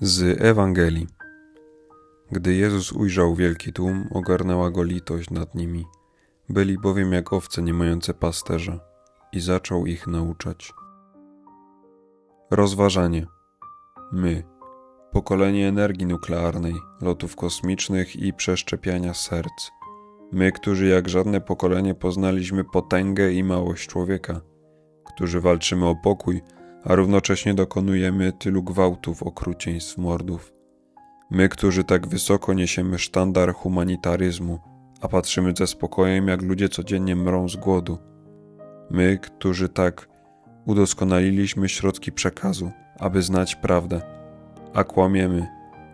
Z Ewangelii. Gdy Jezus ujrzał wielki tłum, ogarnęła go litość nad nimi. Byli bowiem jak owce nie mające pasterza i zaczął ich nauczać. Rozważanie. My, pokolenie energii nuklearnej, lotów kosmicznych i przeszczepiania serc. My, którzy jak żadne pokolenie poznaliśmy potęgę i małość człowieka, którzy walczymy o pokój, a równocześnie dokonujemy tylu gwałtów, okrucieństw, mordów. My, którzy tak wysoko niesiemy sztandar humanitaryzmu, a patrzymy ze spokojem, jak ludzie codziennie mrą z głodu. My, którzy tak udoskonaliliśmy środki przekazu, aby znać prawdę, a kłamiemy,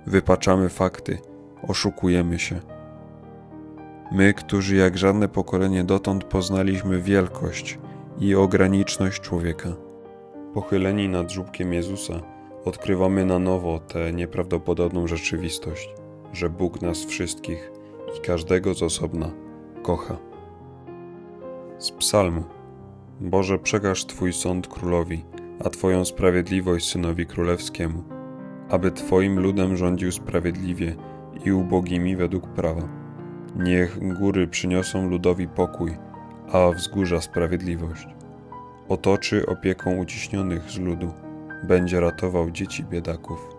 wypaczamy fakty, oszukujemy się. My, którzy jak żadne pokolenie dotąd poznaliśmy wielkość i ograniczność człowieka. Pochyleni nad żubkiem Jezusa, odkrywamy na nowo tę nieprawdopodobną rzeczywistość, że Bóg nas wszystkich i każdego z osobna kocha. Z Psalmu. Boże, przekaż Twój sąd królowi, a Twoją sprawiedliwość synowi królewskiemu, aby Twoim ludem rządził sprawiedliwie i ubogimi według prawa. Niech góry przyniosą ludowi pokój, a wzgórza sprawiedliwość. Otoczy opieką uciśnionych z ludu, będzie ratował dzieci biedaków.